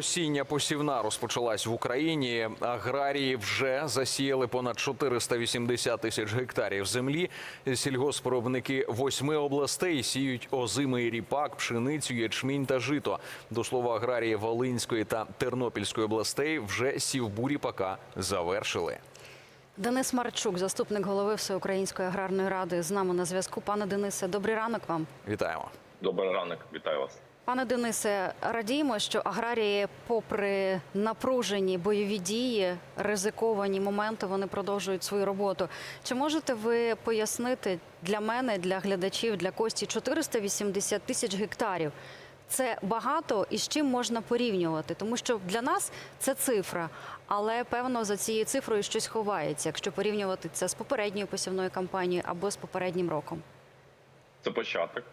Передосіння посівна розпочалась в Україні. Аграрії вже засіяли понад 480 тисяч гектарів землі. Сільгоспвиробники восьми областей сіють озимий ріпак, пшеницю, ячмінь та жито. До слова, аграрії Волинської та Тернопільської областей вже сівбу ріпака завершили. Денис Марчук, заступник голови Всеукраїнської аграрної ради, з нами на зв'язку. Пане Денисе, добрий ранок вам. Вітаємо. Добрий ранок, вітаю вас. Пане Денисе, радіємо, що аграрії, попри напружені бойові дії, ризиковані моменти, вони продовжують свою роботу. Чи можете ви пояснити для мене, для глядачів, для Кості 480 тисяч гектарів? Це багато і з чим можна порівнювати, тому що для нас це цифра, але певно за цією цифрою щось ховається, якщо порівнювати це з попередньою посівною кампанією або з попереднім роком. Це початок.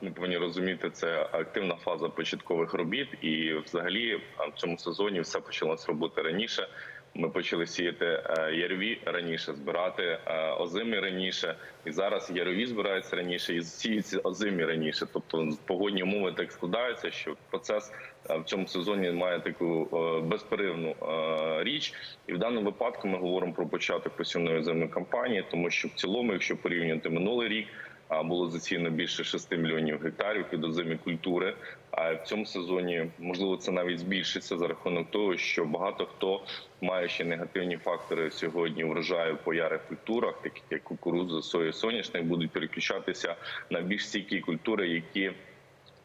Ми повинні розуміти, це активна фаза початкових робіт, і взагалі в цьому сезоні все почалось робити раніше. Ми почали сіяти е, ярові раніше, збирати е, озимі раніше, і зараз ярові збираються раніше і сіються озимі раніше. Тобто погодні умови так складаються, що процес е, в цьому сезоні має таку безперервну е, річ. І в даному випадку ми говоримо про початок посівної озимої кампанії, тому що в цілому, якщо порівнювати минулий рік. Було засіяно більше 6 мільйонів гектарів під озимі культури. А в цьому сезоні можливо це навіть збільшиться за рахунок того, що багато хто має ще негативні фактори сьогодні врожаю по ярих культурах, як кукурудза, сої, соняшник, будуть переключатися на більш стійкі культури, які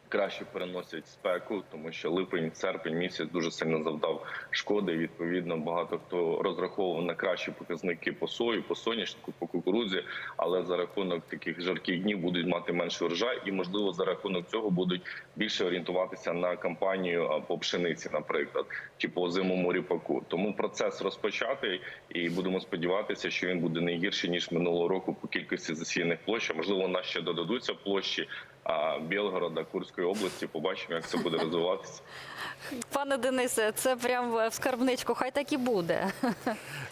краще переносять спеку, тому що липень, серпень місяць дуже сильно завдав шкоди. Відповідно, багато хто розраховував на кращі показники по сою, по соняшнику, по кукурудзі, але за рахунок таких жарких днів будуть мати менший врожай, і можливо за рахунок цього будуть більше орієнтуватися на кампанію по пшениці, наприклад, чи по зимому ріпаку. Тому процес розпочатий, і будемо сподіватися, що він буде не гірший ніж минулого року по кількості засіяних площ. Можливо, у нас ще додадуться площі. А Білгорода, Курської області, побачимо, як це буде розвиватися. Пане Денисе, це прям в скарбничку. Хай так і буде.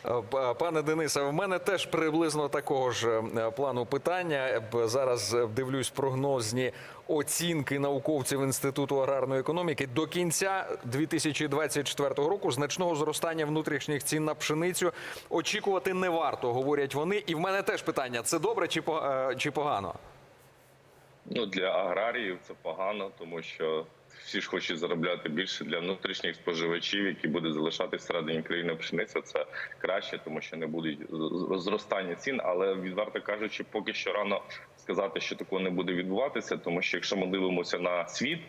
Е, Пане Денисе, в мене теж приблизно такого ж е, плану питання. Зараз е, дивлюсь прогнозні оцінки науковців Інституту аграрної економіки. До кінця 2024 року значного зростання внутрішніх цін на пшеницю очікувати не варто, говорять вони. І в мене теж питання: це добре е, чи погано? Ну для аграріїв це погано, тому що всі ж хочуть заробляти більше для внутрішніх споживачів, які будуть залишатись всередині країни пшениця. Це краще, тому що не будуть зростання цін. Але відверто кажучи, поки що рано сказати, що такого не буде відбуватися, тому що якщо ми дивимося на світ.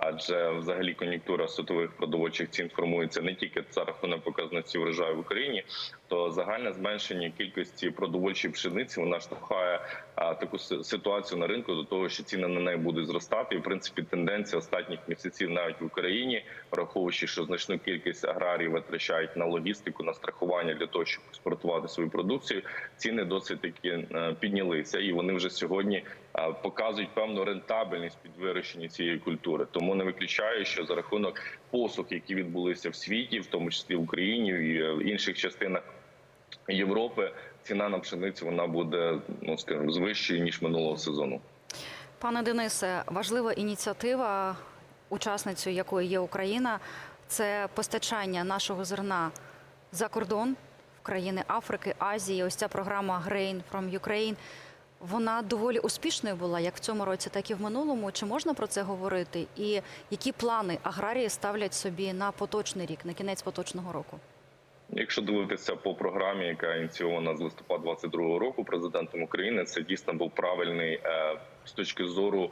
Адже взагалі кон'юнктура світових продовольчих цін формується не тільки за рахунок показників врожаю в Україні, то загальне зменшення кількості продовольчої пшениці вона штовхає таку ситуацію на ринку до того, що ціни на неї будуть зростати. І в принципі тенденція останніх місяців навіть в Україні, враховуючи, що значну кількість аграріїв витрачають на логістику, на страхування для того, щоб експортувати свою продукцію. Ціни досить таки е, піднялися, і вони вже сьогодні показують певну рентабельність під вирощення цієї культури. Тому не виключаю, що за рахунок посух, які відбулися в світі, в тому числі в Україні і е, в інших частинах Європи, ціна на пшеницю вона буде ну скажімо, з вищою ніж минулого сезону. Пане Денисе, важлива ініціатива, учасницею якої є Україна, це постачання нашого зерна за кордон в країни Африки, Азії. Ось ця програма Grain from Ukraine. Вона доволі успішною була як в цьому році, так і в минулому. Чи можна про це говорити? І які плани аграрії ставлять собі на поточний рік, на кінець поточного року? Якщо дивитися по програмі, яка ініційована з листопада 22 року президентом України, це дійсно був правильний е, з точки зору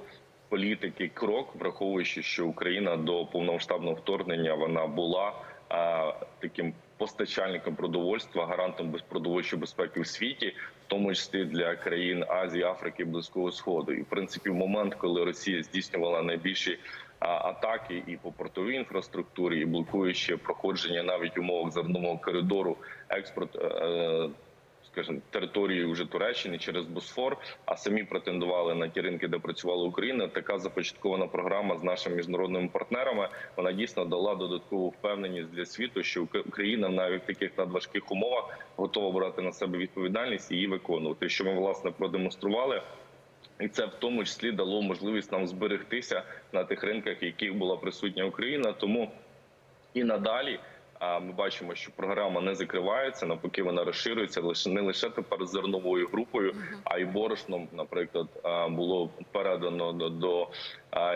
політики крок, враховуючи, що Україна до повномасштабного вторгнення вона була е, таким постачальником продовольства, гарантом продовольчої безпеки в світі, тому числі для країн Азії, Африки, Близького Сходу. І в принципі, в момент, коли Росія здійснювала найбільші атаки і по портовій інфраструктурі, і блокуючи проходження навіть умовок зернового коридору, експорт. Скажімо, території вже Туреччини через Босфор, а самі претендували на ті ринки, де працювала Україна. Така започаткована програма з нашими міжнародними партнерами. Вона дійсно дала додаткову впевненість для світу, що Ук- Україна навіть в таких надважких умовах готова брати на себе відповідальність і її виконувати. Що ми власне продемонстрували. І це в тому числі дало можливість нам зберегтися на тих ринках, яких була присутня Україна. Тому І надалі ми бачимо, що програма не закривається, навпаки, вона розширюється лише не лише тепер зерновою групою, а й борошном, наприклад, було передано до,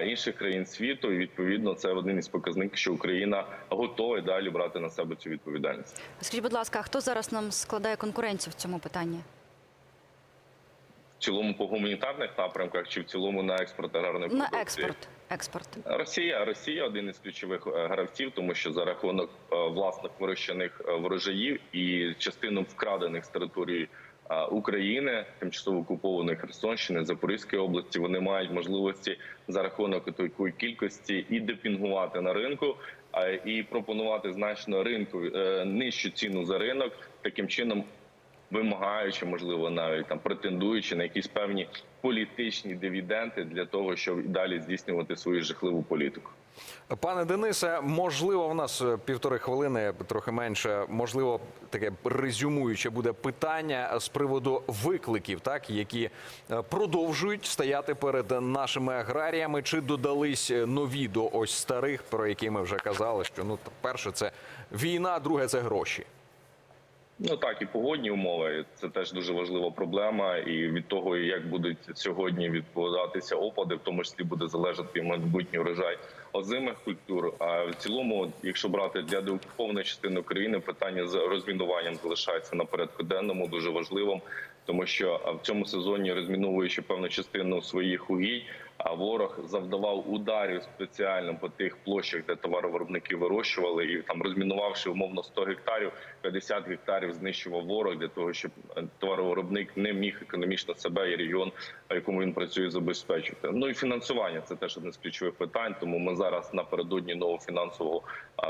інших країн світу. І відповідно це один із показників, що Україна готова й далі брати на себе цю відповідальність. Скажіть, будь ласка, а хто зараз нам складає конкуренцію в цьому питанні? В цілому по гуманітарних напрямках чи в цілому на експорт аграрної На експорт. Експорт. Росія Росія один із ключових е, гравців, тому що за рахунок е, власних вирощених е, врожаїв і частину вкрадених з території України, тимчасово окупованої Херсонщини, Запорізької області, вони мають можливості за рахунок такої кількості і депінгувати на ринку, і пропонувати значно ринку нижчу ціну за ринок, таким чином вимагаючи, можливо, навіть там претендуючи на якісь певні політичні дивіденди для того, щоб далі здійснювати свою жахливу політику. Пане Денисе, можливо, в нас е, півтори хвилини, трохи менше. Можливо, таке резюмуюче буде питання з приводу викликів, так які е, продовжують стояти перед нашими аграріями. Чи додались е, нові до ось старих, про які ми вже казали? Що ну перше це війна, друге це гроші. Ну так і погодні умови це теж дуже важлива проблема. І від того, як будуть сьогодні відповідатися опади, в тому числі буде залежати майбутній урожай озимих культур. А в цілому, якщо брати для деокупованої частини України, питання з розмінуванням залишається на порядку денному, дуже важливим, тому що в цьому сезоні, розміновуючи певну частину своїх угідь, ворог завдавав ударів спеціально по тих площах, де товаровиробники вирощували, і там розмінувавши умовно 100 гектарів, 50 гектарів знищував ворог для того, щоб е, товаровиробник не міг економічно себе і регіон, якому він працює, забезпечити. Ну і фінансування це теж одне з ключових питань. Тому ми зараз напередодні нового фінансового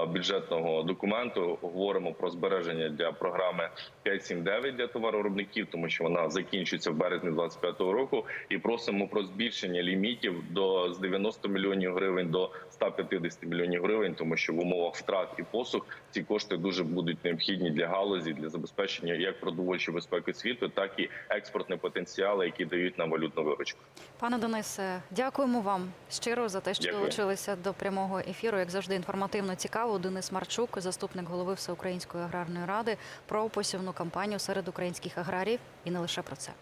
бюджетного документу говоримо про збереження для програми 5.7.9 для товаровиробників, тому що вона закінчується в березні 25-го року, і просимо про збільшення лімітів до з 90 мільйонів гривень до 150 мільйонів гривень, тому що в умовах втрат і посух ці кошти дуже будуть необхідні для галузі для забезпечення як продовольчої безпеки світу, так і експортні потенціали, які дають нам валютну виручку. Пане Денисе, дякуємо вам щиро за те, що Дякую. долучилися до прямого ефіру. Як завжди, інформативно цікаво. Денис Марчук, заступник голови Всеукраїнської аграрної ради, про посівну кампанію серед українських аграріїв і не лише про це.